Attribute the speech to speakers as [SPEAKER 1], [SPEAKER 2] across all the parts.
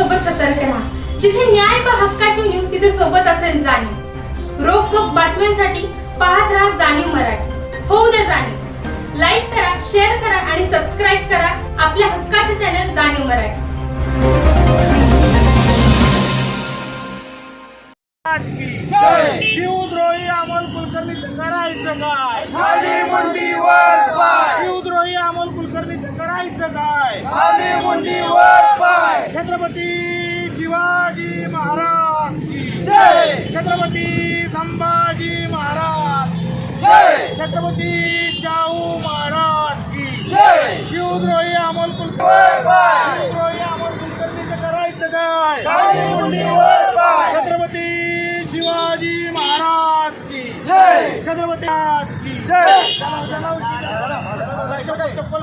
[SPEAKER 1] सोबत सतर्क राहा. जिथे न्याय व हक्काची न्यूज तिथे सोबत असेल जाणीव. रोख ठोक बातम्यांसाठी पाहत राहा जाणीव मराठी. होऊ द्या जाणीव. लाईक करा शेअर करा आणि सबस्क्राईब करा आपल्या हक्काचे चॅनल जाणीव मराठी.
[SPEAKER 2] शिवद्रोही अमोल कुलकर्णी करायचं काय?
[SPEAKER 3] खाली मुंडीवर
[SPEAKER 2] शिवद्रोही अमोल कुलकर्णी करायचं काय? छत्रपती शिवाजी महाराज की
[SPEAKER 3] जय
[SPEAKER 2] छत्रपती संभाजी महाराज
[SPEAKER 3] जय
[SPEAKER 2] छत्रपती शाहू महाराज की
[SPEAKER 3] जय
[SPEAKER 2] शिवद्रोही अमोल कुलकर्णी अमोल कुलकर्णीचं करायचं काय छत्रपती शिवाजी महाराज की
[SPEAKER 3] जय
[SPEAKER 2] छत्रपती की. चप्पल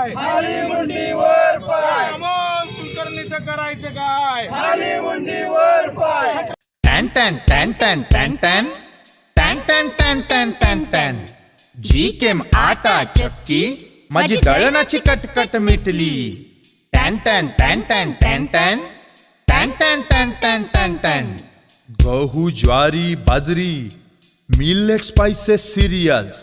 [SPEAKER 2] जय
[SPEAKER 3] खाली मुंडीवर पाय
[SPEAKER 2] अमोल कुलकर्णीचं करायचं काय
[SPEAKER 3] खाली मुंडीवर पाय
[SPEAKER 4] टॅन टॅन टॅन टॅन टॅन टॅन टॅन टॅन टॅन टॅन टॅन टॅन जी केम आटा चक्की माझी दळणाची कटकट मिटली टॅन टॅन टॅन टॅन टॅन टॅन टॅन टॅन टॅन टॅन टॅन टॅन गहू ज्वारी बाजरी millet spices cereals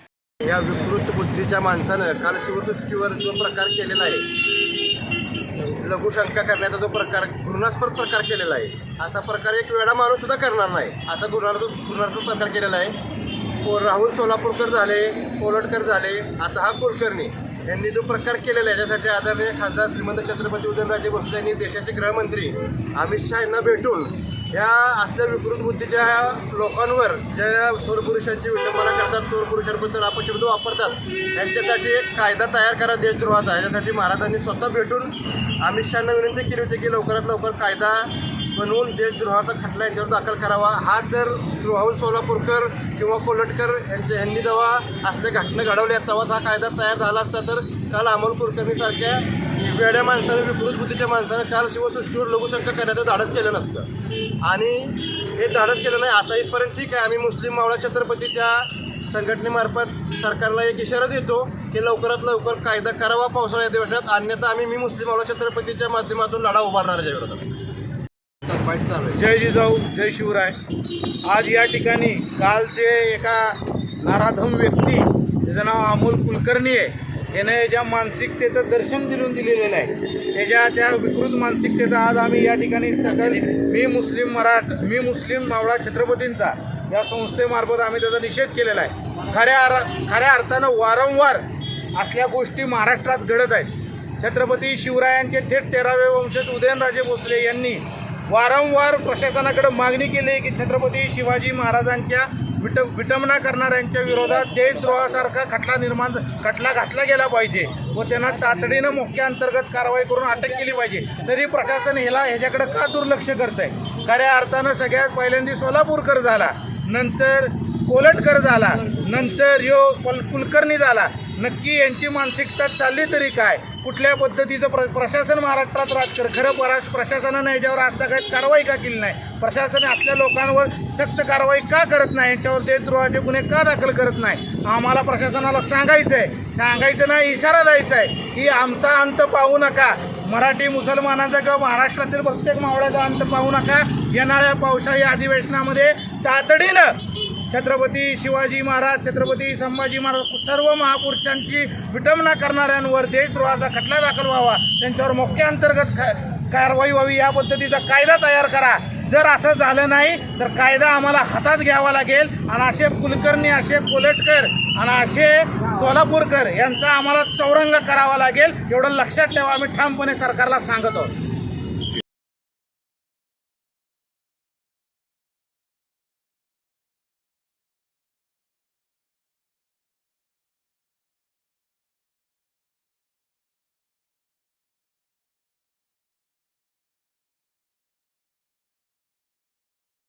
[SPEAKER 5] या विकृत बुद्धीच्या माणसानं काल शिवसृष्टीवर जो प्रकार केलेला आहे लघुशंका करण्याचा जो प्रकार घृणास्पद प्रकार केलेला आहे असा प्रकार एक वेळा माणूस सुद्धा करणार नाही. असा घृणास्पद घृणास्पद प्रकार केलेला आहे. को- राहुल सोलापूरकर झाले कोलटकर झाले आता हा कुलकर्णी यांनी जो प्रकार केलेला आहे याच्यासाठी आदरणीय खासदार श्रीमंत छत्रपती उदयनराजे भोसले यांनी देशाचे गृहमंत्री अमित शहा यांना भेटून या असल्या विकृत बुद्धीच्या लोकांवर ज्या थोरपुरुषांची विटंबना करतात थोरपुरुषांबद्दल अपशब्द वापरतात त्यांच्यासाठी एक कायदा तयार करा देशद्रोहाचा. याच्यासाठी महाराजांनी स्वतः भेटून अमित शहाना विनंती केली होती की लवकरात लवकर कायदा बनवून देशद्रोहाचा खटला यांच्यावर दाखल करावा. हा जर राहुल सोलापूरकर किंवा कोलटकर यांच्या यांनी जेव्हा असल्या घटना घडवल्या तेव्हाच हा कायदा तयार झाला असता तर काल अमोल कुलकर्णीसारख्या वेड्या माणसानं विकृत बुद्धीच्या माणसानं काल शिवसृष्टीवर लघुशंका करण्याचं धाडस केलं नसतं. आणि हे धाडस केलं नाही आता इथपर्यंत ठीक आहे. आम्ही मुस्लिम मावळा छत्रपतीच्या संघटनेमार्फत सरकारला एक इशारा देतो की लवकरात लवकर कायदा करावा पावसाळ्या अधिवेशनात अन्यथा आम्ही मी मुस्लिम मावळा छत्रपतीच्या माध्यमातून लढा उभारणार विरोधात चालू आहे.
[SPEAKER 2] जय जिजाऊ जय शिवराय. आज या ठिकाणी कालचे एका नाराधम व्यक्ती त्याचं नाव अमोल कुलकर्णी आहे. याने ज्या मानसिकतेचं दर्शन दिलून दिलेलं आहे त्याच्या त्या विकृत मानसिकतेचा आज आम्ही या ठिकाणी सकल मी मुस्लिम मराठ मी मुस्लिम मावळा छत्रपतींचा या संस्थेमार्फत आम्ही त्याचा निषेध केलेला आहे. खऱ्या अर खऱ्या अर्थानं वारंवार असल्या गोष्टी महाराष्ट्रात घडत आहेत. छत्रपती शिवरायांचे थेट तेरावे वंशज उदयनराजे भोसले यांनी वारंवार प्रशासनाकडे मागणी केली की छत्रपती शिवाजी महाराजांच्या विट विटंबना करणाऱ्यांच्या विरोधात देशद्रोहासारखा खटला निर्माण खटला घातला गेला पाहिजे व त्यांना तातडीनं मुख्य अंतर्गत कारवाई करून अटक केली पाहिजे. तरी प्रशासन ह्याला ह्याच्याकडे का दुर्लक्ष करत आहे खऱ्या अर्थानं सगळ्यात पहिल्यांदा सोलापूरकर झाला नंतर कोलटकर झाला नंतर यो कुल कुलकर्णी झाला. नक्की यांची मानसिकता चालली तरी काय? कुठल्या पद्धतीचं प्र प्रशासन महाराष्ट्रात राज कर खरं पराश प्रशासनानं याच्यावर आजतागायत कारवाई का केली नाही? प्रशासन आपल्या लोकांवर सक्त कारवाई का करत नाही? यांच्यावर देशद्रोहाचे गुन्हे का दाखल करत नाही? आम्हाला प्रशासनाला सांगायचं आहे सांगायचं नाही इशारा द्यायचा आहे की आमचा अंत पाहू नका. मराठी मुसलमानांचा किंवा महाराष्ट्रातील प्रत्येक मावळ्याचा अंत पाहू नका. येणाऱ्या पावसाळी अधिवेशनामध्ये तातडीनं छत्रपती शिवाजी महाराज छत्रपती संभाजी महाराज सर्व महापुरुषांची विटंबना करणाऱ्यांवर देशद्रोहाचा खटला दाखल व्हावा. त्यांच्यावर मोक्या अंतर्गत कारवाई व्हावी. या पद्धतीचा कायदा तयार करा. जर असं झालं नाही तर कायदा आम्हाला हातात घ्यावा लागेल. आणि असे कुलकर्णी असे कोलटकर आणि असे सोलापूरकर यांचा आम्हाला चौरंग करावा लागेल. एवढं लक्षात ठेवा. आम्ही ठामपणे सरकारला सांगत. आहोत